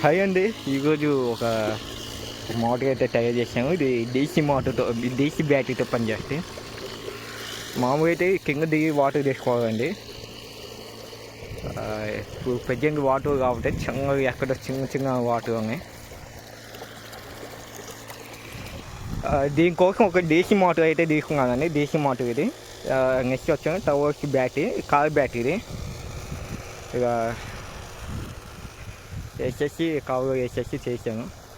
Hi అండి. ఈరోజు ఒక మోటార్ అయితే తయారు చేసాము. ఇది డీసీ మోటార్తో డీసీ బ్యాటరీతో పనిచేస్తే మామూలుగా అయితే కింద దిగి వాటర్ తీసుకోవాలండి. ఇప్పుడు ప్రజెంట్ వాటర్ కాబట్టి చిన్న ఎక్కడ చిన్న చిన్న వాటర్ ఉన్నాయి. దీనికోసం ఒక డీసీ మోటార్ అయితే తీసుకున్నానండి. డీసీ మోటార్ ఇది. నెక్స్ట్ వచ్చాను టవర్స్ బ్యాటరీ కార్ బ్యాటరీ ఇది. ఇక వేసేసి కవర్ వేసేసి చేశాను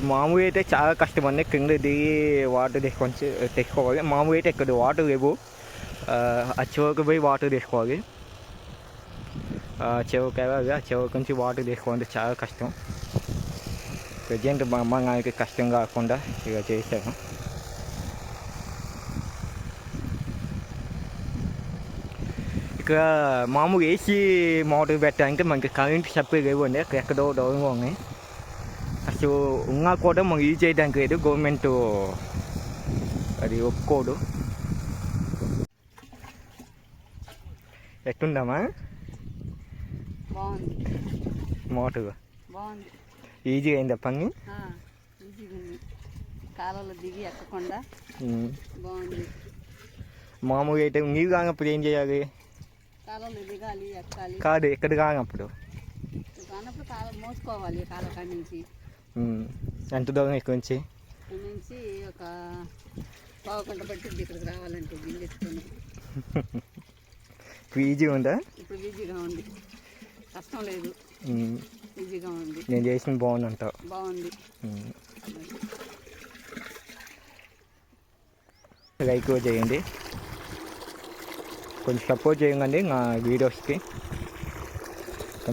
మామూలుగా అయితే చాలా కష్టం అండి. కింద దిగి వాటర్ తీసుకొని తెచ్చుకోవాలి. మామూలుగా అయితే ఇక్కడ వాటర్ లేవు. ఆ, చివరికి పోయి వాటర్ తీసుకోవాలి ఆ చివరికి వెళ్ళాలి ఆ చివరికి నుంచి వాటర్ తీసుకోవాలంటే చాలా కష్టం. ప్రజెంట్ మా అమ్మ నాన్నకి కష్టం కాకుండా ఇక చేశాను. ఇక్కడ మామూలు ఏసీ మోటార్ పెట్టాలంటే మనకి కరెంట్ సప్లై లేవండి అక్కడ ఎక్కడో దూరంగా ఉన్నాయి అసలు ఉన్నా కూడా మనం యూజ్ చేయడానికి లేదు గవర్నమెంట్ అది ఒప్పుకోదు ఎట్టుందమ్మా బాగుంది మోటార్ ఈజీగా అయిందా పని కాలంలో దిగి ఎక్కకుండా. బాగుంది మామూలుగా అయితే నీరు కానప్పుడు ఏం చేయాలి కాలంలో దిగాలి ఎక్కాలి. కాదు ఎక్కడ కానప్పుడు కానప్పుడు కాలం మోసుకోవాలి కాలం కాడి నుంచి. ఎంత దూరం ఇక్కడ నుంచి? ఇక్కడ నుంచి ఒక పావు గంట పట్టింది ఇక్కడికి రావాలంటే ఇప్పుడు ఈజీగా ఉందా? ఇప్పుడు ఈజీగా ఉంది. కష్టం లేదు. ఈజీగా ఉంది. నేను చేసిన బాగుంది. ఉమ్. లైక్ కూడా చేయండి. కొంచెం సపోర్ట్ చేయండి నా వీడియోస్కి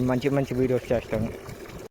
మంచి మంచి వీడియోస్ చేస్తాను.